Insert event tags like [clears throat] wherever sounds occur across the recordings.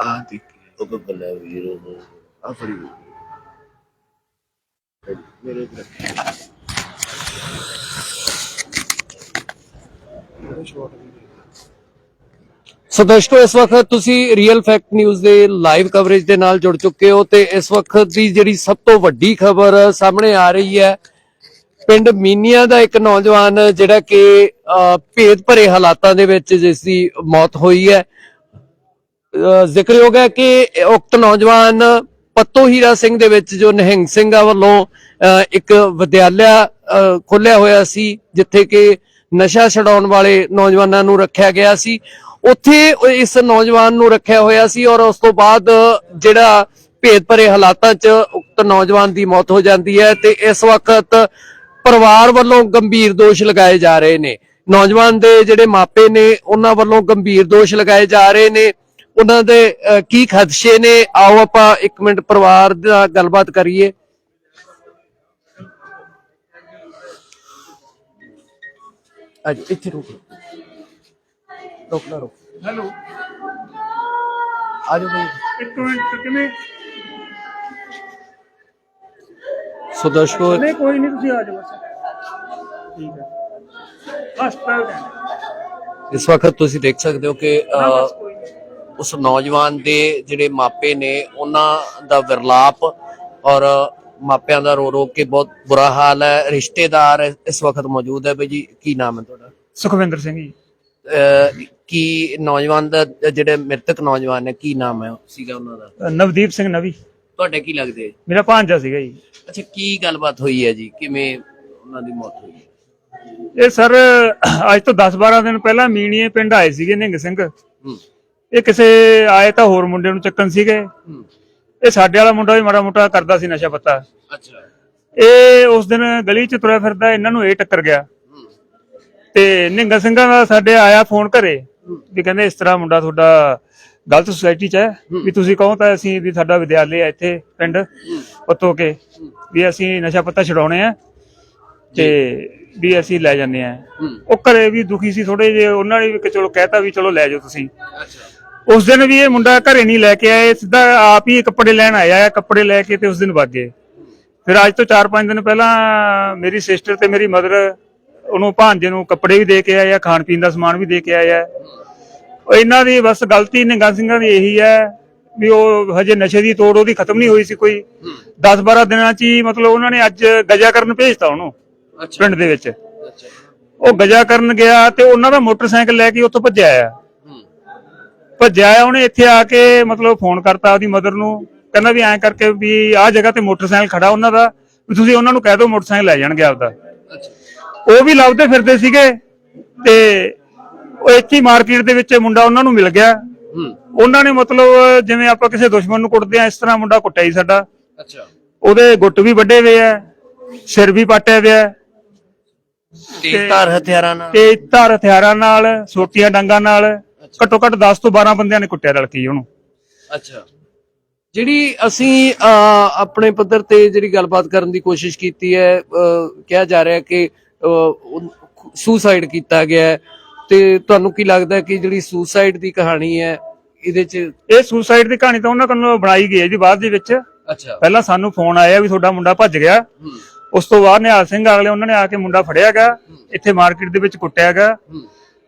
ਆ ਦੇਖ ਉਹ ਕੋ ਕੱਲਾ ਵੀਰ ਉਹ ਆ ਫੜੀ ਮੇਰੇ ਇਧਰ ਮੇਰੇ ਸ਼ਾਟ ਵੀ ਸੋ ਦਰਸ਼ਕੋ ਇਸ ਵਕਤ ਤੁਸੀਂ ਰੀਅਲ ਫੈਕਟ ਨਿਊਜ਼ ਦੇ ਲਾਈਵ ਕਵਰੇਜ ਦੇ ਨਾਲ ਜੁੜ ਚੁੱਕੇ ਹੋ ਤੇ ਇਸ ਵਕਤ ਦੀ ਜਿਹੜੀ ਸਭ ਤੋਂ ਵੱਡੀ ਖਬਰ ਸਾਹਮਣੇ ਆ ਰਹੀ ਹੈ ਪਿੰਡ ਮੀਨੀਆਂ ਦਾ ਇੱਕ ਨੌਜਵਾਨ ਜਿਹੜਾ ਕਿ ਅਹ, ਭੇਦ ਭਰੇ ਹਾਲਾਤਾਂ ਦੇ ਵਿੱਚ ਜਿਸ ਦੀ ਮੌਤ ਹੋਈ ਹੈ। ਜ਼ਿਕਰਯੋਗ ਹੈ ਕਿ ਉਕਤ ਨੌਜਵਾਨ ਪੱਤੋ ਹੀਰਾ ਸਿੰਘ ਦੇ ਵਿੱਚ ਜੋ ਨਿਹੰਗ ਸਿੰਘਾਂ ਵੱਲੋਂ ਇੱਕ ਵਿਦਿਆਲਿਆ ਖੋਲਿਆ ਹੋਇਆ ਸੀ, ਜਿੱਥੇ ਕਿ ਨਸ਼ਾ ਛਡਾਉਣ ਵਾਲੇ ਨੌਜਵਾਨਾਂ ਨੂੰ ਰੱਖਿਆ ਗਿਆ ਸੀ। ਉੱਥੇ ਇਸ ਨੌਜਵਾਨ ਨੂੰ ਰੱਖਿਆ ਹੋਇਆ ਸੀ ਔਰ ਉਸ ਤੋਂ ਬਾਅਦ ਜਿਹੜਾ ਭੇਦ ਭਰੇ ਹਾਲਾਤਾਂ 'ਚ ਉਕਤ ਨੌਜਵਾਨ ਦੀ ਮੌਤ ਹੋ ਜਾਂਦੀ ਹੈ ਤੇ ਇਸ ਵਕਤ ਪਰਿਵਾਰ ਵੱਲੋਂ ਗੰਭੀਰ ਦੋਸ਼ ਲਗਾਏ ਜਾ ਰਹੇ ਨੇ। ਨੌਜਵਾਨ ਦੇ ਜਿਹੜੇ ਮਾਪੇ ਨੇ, ਉਹਨਾਂ ਵੱਲੋਂ ਗੰਭੀਰ ਦੋਸ਼ ਲਗਾਏ ਜਾ ਰਹੇ ਨੇ। ਉਹਨਾਂ ਦੇ ਕੀ ਖਦਸ਼ੇ ਨੇ? ਆਓ ਆਪਾਂ ਇੱਕ ਮਿੰਟ ਪਰਿਵਾਰ ਦਾ ਗੱਲਬਾਤ ਕਰੀਏ। ਅੱਜ ਇੱਥੇ ਰੁਕ ਰੁਕ ਨਾ ਰੁਕ। ਹੈਲੋ। ਆ ਜਾਓ ਬਈ। ਇੱਕ ਮਿੰਟ ਕਿਵੇਂ ਸੋ ਦਰਸ਼ਕੋ ਨਹੀਂ ਕੋਈ ਨਹੀਂ ਤੁਸੀਂ ਆ ਜਾਓ ਬਸ। ਠੀਕ ਹੈ। ਜਾਣਾ ਇਸ ਵਕਤ ਤੁਸੀਂ ਦੇਖ ਸਕਦੇ ਹੋ ਕਿ ਉਸ ਨੌਜਵਾਨ ਦੇ ਜਿਹੜੇ ਮਾਪੇ ਨੇ ਉਹਨਾਂ ਦਾ ਵਿਰਲਾਪ ਔਰ ਮਾਪਿਆਂ ਦਾ ਰੋ ਰੋ ਕੇ ਬਹੁਤ ਬੁਰਾ ਹਾਲ ਹੈ। ਰਿਸ਼ਤੇਦਾਰ ਇਸ ਵਕਤ ਮੌਜੂਦ ਹੈ। ਬਈ ਜੀ ਕੀ ਨਾਮ ਹੈ ਤੁਹਾਡਾ? ਸੁਖਵਿੰਦਰ ਸਿੰਘ ਜੀ। ਕੀ ਨੌਜਵਾਨ ਦਾ ਜਿਹੜੇ ਮ੍ਰਿਤਕ ਨੌਜਵਾਨ ਹੈ ਕੀ ਨਾਮ ਹੈ ਸੀਗਾ ਉਹਨਾਂ ਦਾ? ਨਵਦੀਪ ਸਿੰਘ ਨਵੀ। ਤੁਹਾਡੇ ਕੀ ਲੱਗਦੇ? ਮੇਰਾ ਭਾਂਜਾ ਸੀਗਾ ਜੀ। ਅੱਛਾ ਕੀ ਗੱਲਬਾਤ ਹੋਈ ਹੈ ਜੀ? ਕਿਵੇਂ ਉਹਨਾਂ ਦੀ ਮੌਤ ਹੋਈ? ਇਹ ਸਰ ਅੱਜ ਤੋਂ 10-12 ਦਿਨ ਪਹਿਲਾਂ ਮੀਣੀਏ ਪਿੰਡ ਆਏ ਸੀਗੇ ਨਿੰਗ ਸਿੰਘ। ਹੂੰ। ਇਹ ਕਿਸੇ ਆਏ ਤਾਂ ਹੋਰ ਮੁੰਡੇ ਨੂੰ ਚੱਕਣ ਸੀਗੇ। ਇਹ ਸਾਡੇ ਵਾਲਾ ਮੁੰਡਾ ਵੀ ਮਾੜਾ ਮੋਟਾ ਕਰਦਾ ਸੀ ਨਸ਼ਾ ਪੱਤਾ। ਅੱਛਾ। ਇਹ ਉਸ ਦਿਨ ਗਲੀ 'ਚ ਤੁਰਿਆ ਫਿਰਦਾ ਇਹਨਾਂ ਨੂੰ ਇਹ ਟੱਕਰ ਗਿਆ। ਤੇ ਨਿੰਗਾ ਸਿੰਘਾਂ ਦਾ ਸਾਡੇ ਆਇਆ ਫੋਨ ਘਰੇ ਵੀ ਕਹਿੰਦੇ ਇਸ ਤਰ੍ਹਾਂ ਮੁੰਡਾ ਤੁਹਾਡਾ ਗਲਤ ਸੁਸਾਇਟੀ 'ਚ ਹੈ ਵੀ ਤੁਸੀਂ ਕਹੋ ਤਾਂ ਅਸੀਂ ਵੀ ਸਾਡਾ ਵਿਦਿਆਲਿਆ ਇੱਥੇ ਪਿੰਡ ਪੱਤੋ ਕੇ ਵੀ ਅਸੀਂ ਨਸ਼ਾ ਪੱਤਾ ਛਡਾਉਣੇ ਆ ਤੇ ਵੀ ਅਸੀਂ ਲੈ ਜਾਂਦੇ ਆ। ਉਹ ਘਰੇ ਵੀ ਦੁਖੀ ਸੀ ਥੋੜੇ ਜੇ ਉਹਨਾਂ ਨੇ ਵੀ ਚਲੋ ਕਹਿਤਾ ਵੀ ਚਲੋ ਲੈ ਜਾਓ ਤੁਸੀਂ। ਅੱਛਾ। ਉਸ ਦਿਨ ਵੀ ਇਹ ਮੁੰਡਾ ਘਰੇ ਨਹੀਂ ਲੈ ਕੇ ਆਏ ਸਿੱਧਾ ਆਪ ਹੀ ਕੱਪੜੇ ਲੈਣ ਆਇਆ ਕੱਪੜੇ ਲੈ ਕੇ ਤੇ ਉਸ ਦਿਨ ਵਗ ਗਏ। ਫਿਰ ਅੱਜ ਤੋਂ 4-5 ਦਿਨ ਪਹਿਲਾਂ ਮੇਰੀ ਸਿਸਟਰ ਤੇ ਮੇਰੀ ਮਦਰ ਉਹਨੂੰ ਭਾਂਜੇ ਨੂੰ ਕੱਪੜੇ ਵੀ ਦੇ ਕੇ ਆਏ ਆ ਖਾਣ ਪੀਣ ਦਾ ਸਮਾਨ ਵੀ ਦੇ ਕੇ ਆਏ ਆ। ਉਹ ਇਹਨਾਂ ਦੀ ਬਸ ਗਲਤੀ ਨਿੰਗਾ ਸਿੰਘਾਂ ਦੀ ਇਹੀ ਹੈ ਵੀ ਉਹ ਹਜੇ ਨਸ਼ੇ ਦੀ ਤੋੜ ਉਹਦੀ ਖਤਮ ਨਹੀਂ ਹੋਈ ਸੀ ਕੋਈ। 10-12 ਦਿਨਾਂ ਚ ਹੀ ਮਤਲਬ ਉਹਨਾਂ ਨੇ ਅੱਜ ਗਜਾ ਕਰਨ ਭੇਜਤਾ ਉਹਨੂੰ ਪਿੰਡ ਦੇ ਵਿੱਚ। ਉਹ ਗਜਾ ਕਰਨ ਗਿਆ ਤੇ ਉਹਨਾਂ ਦਾ ਮੋਟਰਸਾਈਕਲ ਲੈ ਕੇ ਉੱਥੋਂ ਭੱਜਿਆ ਆ। ਭੱਜਿਆ ਉਹਨੇ ਇੱਥੇ ਆ ਕੇ ਮਤਲਬ ਫੋਨ ਕਰਤਾ ਉਹਦੀ ਮਦਰ ਨੂੰ ਕਹਿੰਦਾ ਵੀ ਐਂ ਕਰਕੇ ਵੀ ਆਹ ਜਗ੍ਹਾ ਤੇ ਮੋਟਰਸਾਈਕਲ ਖੜਾ ਉਹਨਾਂ ਦਾ ਵੀ ਤੁਸੀਂ ਉਹਨਾਂ ਨੂੰ ਕਹਿ ਦਿਓ ਮੋਟਰਸਾਈਕਲ ਲੈ ਜਾਣਗੇ ਆਪਦਾ। ਉਹ ਵੀ ਲੱਭਦੇ ਫਿਰਦੇ ਸੀਗੇ ਤੇ ਉਹ ਇੱਥੇ ਹੀ ਮਾਰਕੀਟ ਦੇ ਵਿੱਚ ਮੁੰਡਾ ਉਹਨਾਂ ਨੂੰ ਮਿਲ ਗਿਆ। ਉਹਨਾਂ ਨੇ ਮਤਲਬ ਜਿਵੇਂ ਆਪਾਂ ਕਿਸੇ ਦੁਸ਼ਮਣ ਨੂੰ ਕੁੱਟਦੇ ਆ ਇਸ ਤਰ੍ਹਾਂ ਮੁੰਡਾ ਕੁੱਟਿਆ ਹੀ ਸਾਡਾ। ਅੱਛਾ। ਉਹਦੇ ਗੁੱਟ ਵੀ ਵੱਡੇ ਹੋਏ ਆ ਸਿਰ ਵੀ ਪਾਟਿਆ ਹੋਇਆ। ਤੇਜ਼ਧਾਰ ਹਥਿਆਰਾਂ ਨਾਲ। ਤੇ ਧਾਰ ਹਥਿਆਰਾਂ ਨਾਲ ਸੋਟੀਆਂ ਡੰਗਾਂ ਨਾਲ। ਘੱਟੋ ਘੱਟ 10 ਤੋਂ 12 ਬੰਦਿਆਂ ਨੇ ਕੁੱਟਿਆ ਰਲਕੀ ਉਹਨੂੰ। ਅੱਛਾ। ਜਿਹੜੀ ਅਸੀਂ ਆਪਣੇ ਪੱਧਰ ਤੇ ਜਿਹੜੀ ਗੱਲਬਾਤ ਕਰਨ ਦੀ ਕੋਸ਼ਿਸ਼ ਕੀਤੀ ਹੈ ਕਿਹਾ ਜਾ ਰਿਹਾ ਕਿ ਸੁਸਾਈਡ ਕੀਤਾ ਗਿਆ ਹੈ। ਤੇ ਤੁਹਾਨੂੰ ਕੀ ਲੱਗਦਾ ਹੈ ਕਿ ਜਿਹੜੀ ਸੁਸਾਈਡ ਦੀ ਕਹਾਣੀ ਹੈ ਇਹਦੇ ਚ ਇਹ ਸੁਸਾਈਡ ਦੀ ਕਹਾਣੀ ਤਾਂ ਉਹਨਾਂ ਕੋਲੋਂ ਬਣਾਈ ਗਈ ਹੈ ਜੀ ਬਾਅਦ ਦੇ ਵਿੱਚ। ਅੱਛਾ। ਪਹਿਲਾਂ ਸਾਨੂੰ ਫੋਨ ਆਇਆ ਵੀ ਤੁਹਾਡਾ ਮੁੰਡਾ ਭੱਜ ਗਿਆ। ਉਸ ਤੋਂ ਬਾਅਦ ਨਿਹਾਲ ਸਿੰਘ ਅਗਲੇ ਉਹਨਾਂ ਨੇ ਆ ਕੇ ਮੁੰਡਾ ਫੜਿਆ ਗਾ। ਇੱਥੇ ਮਾਰਕੀਟ ਦੇ ਵਿੱਚ ਕੁੱਟਿਆ ਗਾ। ਹੂੰ।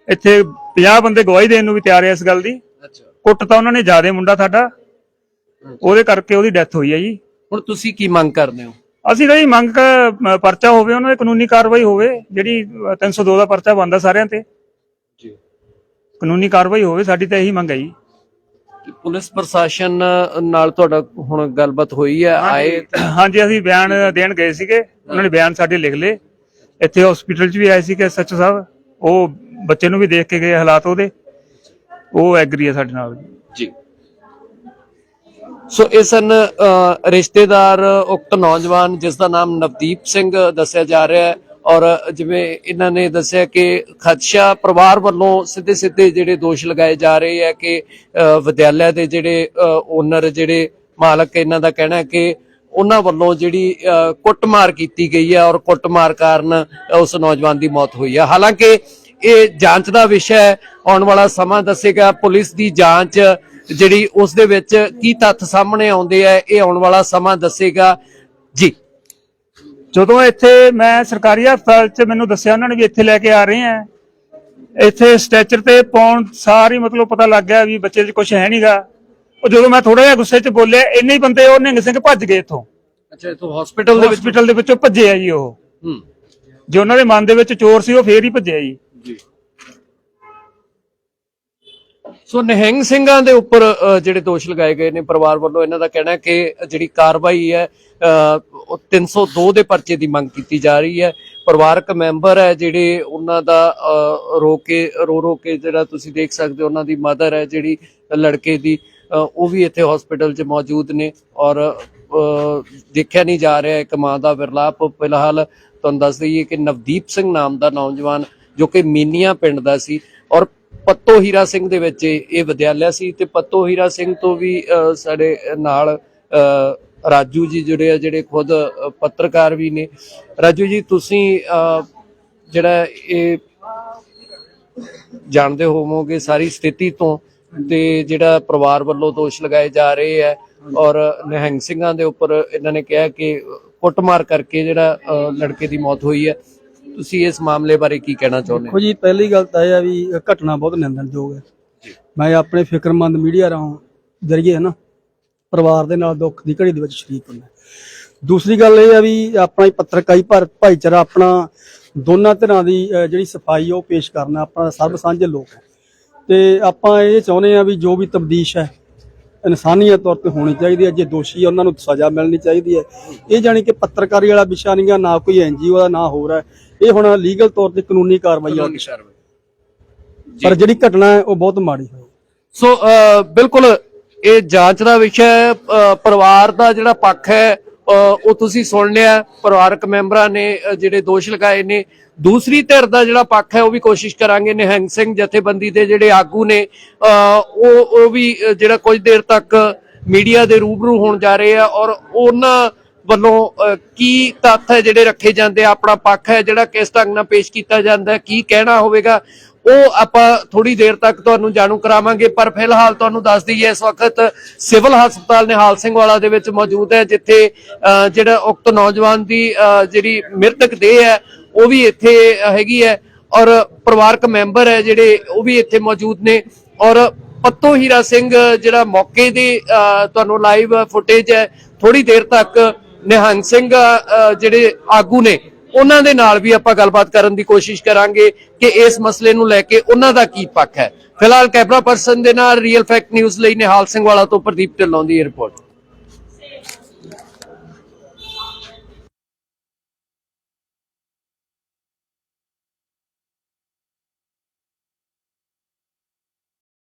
ਇੱਥੇ 50 ਬੰਦੇ ਗਵਾਹੀ ਦੇਣ ਨੂੰ ਵੀ ਤਿਆਰ ਐ ਇਸ ਗੱਲ ਦੀ। ਅੱਛਾ। ਕੁੱਟ ਤਾਂ ਉਹਨਾਂ ਨੇ ਜ਼ਿਆਦੇ ਮੁੰਡਾ ਸਾਡਾ। ਉਹਦੇ ਕਰਕੇ ਉਹਦੀ ਡੈਥ ਹੋਈ ਹੈ ਜੀ। ਹੁਣ ਤੁਸੀਂ ਕੀ ਮੰਗ ਕਰਦੇ ਹੋ? ਅਸੀਂ ਤਾਂ ਜੀ ਮੰਗ ਕ- ਪਰਚਾ ਹੋਵੇ ਉਹਨਾਂ ਦੀ ਕਾਨੂੰਨੀ ਕਾਰਵਾਈ ਹੋਵੇ ਜਿਹੜੀ ਅ, 302 ਦਾ ਪਰਚਾ ਬੰਦਾ ਸਾਰਿਆਂ ਤੇ। ਜੀ। ਕਾਨੂੰਨੀ ਕਾਰਵਾਈ ਹੋਵੇ ਸਾਡੀ ਤਾਂ ਇਹੀ ਮੰਗ ਹੈ ਜੀ। ਪੁਲਿਸ ਪ੍ਰਸ਼ਾਸਨ ਨਾਲ ਤੁਹਾਡਾ ਹੁਣ ਗੱਲਬਾਤ ਹੋਈ ਹੈ ਆਏ [clears throat] ਹਾਂਜੀ ਅਸੀਂ ਬਿਆਨ ਦੇਣ ਗਏ ਸੀਗੇ। ਉਹਨਾਂ ਨੇ ਬਿਆਨ ਸਾਡੇ ਲਿਖ ਲਏ। ਇੱਥੇ ਹਸਪੀਟਲ 'ਚ ਵੀ ਆਏ ਸੀਗੇ ਸੱਚ ਸਾਹਿਬ। ਉਹ ਬੱਚੇ ਨੂੰ ਵੀ ਦੇਖ ਕੇ ਗਏ ਹਾਲਾਤ ਉਹਦੇ। ਉਹ ਐਗਰੀ ਹੈ ਸਾਡੇ ਨਾਲ। ਜੀ। ਸੋ ਇਹ ਸਨ ਰਿਸ਼ਤੇਦਾਰ ਉਕਤ ਨੌਜਵਾਨ ਜਿਸ ਦਾ ਨਾਮ ਨਵਦੀਪ ਸਿੰਘ ਦੱਸਿਆ ਜਾ ਰਿਹਾ ਹੈ। ਔਰ ਜਿਵੇਂ ਇਹਨਾਂ ਨੇ ਦੱਸਿਆ ਕਿ ਖਦਸ਼ਾ ਪਰਿਵਾਰ ਵੱਲੋਂ ਸਿੱਧੇ ਸਿੱਧੇ ਜਿਹੜੇ ਦੋਸ਼ ਲਗਾਏ ਜਾ ਰਹੇ ਹੈ ਕਿ ਵਿਦਿਆਲਿਆ ਦੇ ਜਿਹੜੇ ਓਨਰ ਜਿਹੜੇ ਮਾਲਕ ਇਹਨਾਂ ਦਾ ਕਹਿਣਾ ਹੈ ਕਿ ਉਹਨਾਂ ਵੱਲੋਂ ਜਿਹੜੀ ਕੁੱਟਮਾਰ ਕੀਤੀ ਗਈ ਹੈ। ਔਰ ਕੁੱਟਮਾਰ ਕਾਰਨ ਉਸ ਨੌਜਵਾਨ ਦੀ ਮੌਤ ਹੋਈ ਹੈ। ਹਾਲਾਂਕਿ ਇਹ ਜਾਂਚ ਦਾ ਵਿਸ਼ਾ ਹੈ। ਆਉਣ ਵਾਲਾ ਸਮਾਂ ਦੱਸੇਗਾ ਪੁਲਿਸ ਦੀ ਜਾਂਚ ਜਿਹੜੀ ਉਸ ਦੇ ਵਿੱਚ ਕੀ ਤੱਥ ਸਾਹਮਣੇ ਆਉਂਦੇ ਆ ਇਹ ਆਉਣ ਵਾਲਾ ਸਮਾਂ ਦੱਸੇਗਾ। ਜੀ। ਜਦੋਂ ਇੱਥੇ ਮੈਂ ਸਰਕਾਰੀ ਹਸਪਤਾਲ 'ਚ ਮੈਨੂੰ ਦੱਸਿਆ ਉਹਨਾਂ ਨੇ ਵੀ ਇੱਥੇ ਲੈ ਕੇ ਆ ਰਹੇ ਆ। ਇੱਥੇ ਸਟ੍ਰੈਚਰ ਤੇ ਪਾਉਣ ਸਾਰੀ ਮਤਲਬ ਪਤਾ ਲੱਗ ਗਿਆ ਵੀ ਬੱਚੇ 'ਚ ਕੁਝ ਹੈ ਨਹੀਂਗਾ ਉਹ ਜਦੋਂ ਮੈਂ ਥੋੜਾ ਜਿਹਾ ਗੁੱਸੇ 'ਚ ਬੋਲਿਆ ਇੰਨੇ ਹੀ ਬੰਦੇ ਉਹ ਨਿੰਗ ਸਿੰਘ ਭੱਜ ਗਏ ਇੱਥੋਂ। ਅੱਛਾ ਇਥੋਂ ਹਸਪੀਟਲ ਦੇ ਵਿੱਚ? ਹਸਪੀਟਲ ਦੇ ਵਿੱਚੋਂ ਭੱਜੇ ਆ ਜੀ ਉਹ। ਹੂੰ। ਜੇ ਉਹਨਾਂ ਦੇ ਮਨ ਦੇ ਵਿੱਚ ਚੋਰ ਸੀ ਉਹ ਫੇਰ ਹੀ ਭੱਜਿਆ ਜੀ। ਸੋ ਨਿਹੰਗ ਸਿੰਘਾਂ ਦੇ ਉੱਪਰ ਜਿਹੜੇ ਦੋਸ਼ ਲਗਾਏ ਗਏ ਨੇ ਪਰਿਵਾਰ ਵੱਲੋਂ, ਇਹਨਾਂ ਦਾ ਕਹਿਣਾ ਕਿ ਜਿਹੜੀ ਕਾਰਵਾਈ ਹੈ ਉਹ 302 ਦੇ ਪਰਚੇ ਦੀ ਮੰਗ ਕੀਤੀ ਜਾ ਰਹੀ ਹੈ। ਪਰਿਵਾਰਕ ਮੈਂਬਰ ਹੈ ਜਿਹੜੇ ਉਹਨਾਂ ਦਾ ਰੋ ਕੇ, ਰੋ ਰੋ ਕੇ ਜਿਹੜਾ ਤੁਸੀਂ ਦੇਖ ਸਕਦੇ ਹੋ, ਉਹਨਾਂ ਦੀ ਮਦਰ ਹੈ ਜਿਹੜੀ ਲੜਕੇ ਦੀ ਉਹ ਵੀ ਇੱਥੇ ਹਸਪੀਟਲ 'ਚ ਮੌਜੂਦ ਨੇ ਔਰ ਦੇਖਿਆ ਨਹੀਂ ਜਾ ਰਿਹਾ ਇੱਕ ਮਾਂ ਦਾ ਵਿਰਲਾਪ। ਫਿਲਹਾਲ ਤੁਹਾਨੂੰ ਦੱਸ ਦਈਏ ਕਿ ਨਵਦੀਪ ਸਿੰਘ ਨਾਮ ਦਾ ਨੌਜਵਾਨ ਜੋ ਕਿ ਮੀਨੀਆਂ ਪਿੰਡ ਦਾ ਸੀ ਔਰ ਪੱਤੋ ਹੀਰਾ ਸਿੰਘ ਦੇ ਵਿੱਚ ਇਹ ਵਿਦਿਆਲਿਆ ਸੀ ਤੇ ਪੱਤੋ ਹੀਰਾ ਸਿੰਘ ਤੋਂ ਵੀ ਸਾਡੇ ਨਾਲ ਰਾਜੂ ਜੀ ਜੁੜੇ ਆ ਜਿਹੜੇ ਖੁਦ ਪੱਤਰਕਾਰ ਵੀ ਨੇ। ਰਾਜੂ ਜੀ ਤੁਸੀਂ ਜਿਹੜਾ ਇਹ ਜਾਣਦੇ ਹੋਵੋਗੇ ਸਾਰੀ ਸਥਿਤੀ ਤੋਂ ਤੇ ਜਿਹੜਾ ਪਰਿਵਾਰ ਵੱਲੋਂ ਦੋਸ਼ ਲਗਾਏ ਜਾ ਰਹੇ ਹੈ ਔਰ ਨਿਹੰਗ ਸਿੰਘਾਂ ਦੇ ਉੱਪਰ ਇਹਨਾਂ ਨੇ ਕਿਹਾ ਕਿ ਕੁੱਟਮਾਰ ਕਰਕੇ ਜਿਹੜਾ ਅ, ਲੜਕੇ ਦੀ ਮੌਤ ਹੋਈ ਹੈ। ਤੁਸੀਂ ਇਸ ਮਾਮਲੇ ਬਾਰੇ ਕੀ ਕਹਿਣਾ ਚਾਹੁੰਦੇ ਹੋ? ਦੇਖੋ ਜੀ ਪਹਿਲੀ ਗੱਲ ਤਾਂ ਇਹ ਆ ਵੀ ਇਹ ਘਟਨਾ ਬਹੁਤ ਨਿੰਦਣਯੋਗ ਹੈ। ਮੈਂ ਆਪਣੇ ਫਿਕਰਮੰਦ ਮੀਡੀਆ ਰਾਹੀਂ ਜਰੀਏ ਨਾ ਪਰਿਵਾਰ ਦੇ ਨਾਲ ਦੁੱਖ ਦੀ ਘੜੀ ਦੇ ਵਿੱਚ ਸ਼ਰੀਕ ਹੁੰਦਾ। ਦੂਸਰੀ ਗੱਲ ਇਹ ਆ ਵੀ ਆਪਣਾ ਹੀ ਪੱਤਰਕਾਰੀ ਭਾ- ਭਾਈਚਾਰਾ ਆਪਣਾ ਦੋਨਾਂ ਧਿਰਾਂ ਦੀ ਅਹ, ਜਿਹੜੀ ਸਫ਼ਾਈ ਉਹ ਪੇਸ਼ ਕਰਨਾ ਆਪਣਾ ਸਰਬ ਸਾਂਝੇ ਲੋਕ ਹੈ ਤੇ ਆਪਾਂ ਇਹ ਚਾਹੁੰਦੇ ਆ ਵੀ ਜੋ ਵੀ ਤਬਦੀਸ਼ ਹੈ ਇਨਸਾਨੀਅਤ ਤੌਰ ਤੇ ਹੋਣੀ ਚਾਹੀਦੀ ਹੈ ਜੇ ਦੋਸ਼ੀ ਹੈ ਉਹਨਾਂ ਨੂੰ ਸਜ਼ਾ ਮਿਲਣੀ ਚਾਹੀਦੀ ਹੈ। ਇਹ ਜਾਣੀ ਕਿ ਪੱਤਰਕਾਰੀ ਵਾਲਾ ਵਿਸ਼ਾ ਨਹੀਂਗਾ ਨਾ ਕੋਈ ਐਨਜੀਓ ਦਾ ਨਾ ਹੋਰ ਹੈ ਇਹ ਹੁਣ ਲੀਗਲ ਤੌਰ ਤੇ ਕਾਨੂੰਨੀ ਕਾਰਵਾਈ ਹੈ। ਪਰ ਜਿਹੜੀ ਘਟਨਾ ਹੈ ਉਹ ਬਹੁਤ ਮਾੜੀ ਹੋਈ ਸੋ ਬਿਲਕੁਲ ਇਹ ਜਾਂਚ ਦਾ ਵਿਸ਼ਾ ਹੈ। ਪਰਿਵਾਰ ਦਾ ਜਿਹੜਾ ਪੱਖ ਹੈ ਉਹ ਤੁਸੀਂ ਸੁਣ ਲਿਆ ਪਰਿਵਾਰਕ ਮੈਂਬਰਾਂ ਨੇ ਜਿਹੜੇ ਦੋਸ਼ ਲਗਾਏ ਨੇ। ਦੂਸਰੀ ਧਿਰ ਦਾ ਜਿਹੜਾ ਪੱਖ ਹੈ ਉਹ ਵੀ ਕੋਸ਼ਿਸ਼ ਕਰਾਂਗੇ ਨਿਹੰਗ ਸਿੰਘ ਜਥੇਬੰਦੀ ਦੇ ਜਿਹੜੇ ਆਗੂ ਨੇ। ਉਹ ਉਹ ਵੀ ਜਿਹੜਾ ਕੁਝ ਦੇਰ ਤੱਕ ਮੀਡੀਆ ਦੇ ਰੂਬਰੂ ਹੋਣ ਜਾ ਰਹੇ ਆ ਔਰ ਉਹਨਾਂ ਵੱਲੋਂ ਕੀ ਤੱਥ ਹੈ ਜਿਹੜੇ ਰੱਖੇ ਜਾਂਦੇ ਆ? ਆਪਣਾ ਪੱਖ ਹੈ ਜਿਹੜਾ ਕਿਸ ਢੰਗ ਨਾਲ ਪੇਸ਼ ਕੀਤਾ ਜਾਂਦਾ ਕੀ ਕਹਿਣਾ ਹੋਵੇਗਾ? ਉਹ ਆਪਾਂ ਥੋੜੀ ਦੇਰ ਤੱਕ ਤੁਹਾਨੂੰ ਜਾਣੂ ਕਰਾਵਾਂਗੇ ਪਰ ਫਿਲਹਾਲ ਤੁਹਾਨੂੰ ਦੱਸ ਦਈਏ ਇਸ ਵਕਤ ਸਿਵਲ ਹਸਪਤਾਲ ਨਿਹਾਲ ਸਿੰਘ ਵਾਲਾ ਦੇ ਵਿੱਚ ਮੌਜੂਦ ਹੈ ਜਿੱਥੇ ਅ, ਜਿਹੜਾ ਉਕਤ ਨੌਜਵਾਨ ਦੀ ਅ, ਜਿਹੜੀ ਮ੍ਰਿਤਕ ਦੇਹ ਹੈ ਉਹ ਵੀ ਇੱਥੇ ਹੈਗੀ ਹੈ ਔਰ ਪਰਿਵਾਰਕ ਮੈਂਬਰ ਹੈ ਜਿਹੜੇ ਉਹ ਵੀ ਇੱਥੇ ਮੌਜੂਦ ਨੇ ਔਰ ਪੱਤੋ ਹੀਰਾ ਸਿੰਘ ਜਿਹੜਾ ਮੌਕੇ ਦੀ ਅ, ਤੁਹਾਨੂੰ ਲਾਈਵ ਫੁਟੇਜ ਹੈ ਥੋੜੀ ਦੇਰ ਤੱਕ ਨਿਹੰਗ ਸਿੰਘ ਅ, ਜਿਹੜੇ ਆਗੂ ਨੇ ਉਹਨਾਂ ਦੇ ਨਾਲ ਵੀ ਆਪਾਂ ਗੱਲਬਾਤ ਕਰਨ ਦੀ ਕੋਸ਼ਿਸ਼ ਕਰਾਂਗੇ ਕਿ ਇਸ ਮਸਲੇ ਨੂੰ ਲੈ ਕੇ ਉਹਨਾਂ ਦਾ ਕੀ ਪੱਖ ਹੈ। ਫਿਲਹਾਲ ਕੈਮਰਾ ਪਰਸਨ ਦੇ ਨਾਲ ਰੀਅਲ ਫੈਕਟ ਨਿਊਜ਼ ਲਈ ਨਿਹਾਲ ਸਿੰਘ ਵਾਲਾ ਤੋਂ ਪ੍ਰਦੀਪ ਢਿੱਲੋਂ ਦੀ ਰਿਪੋਰਟ।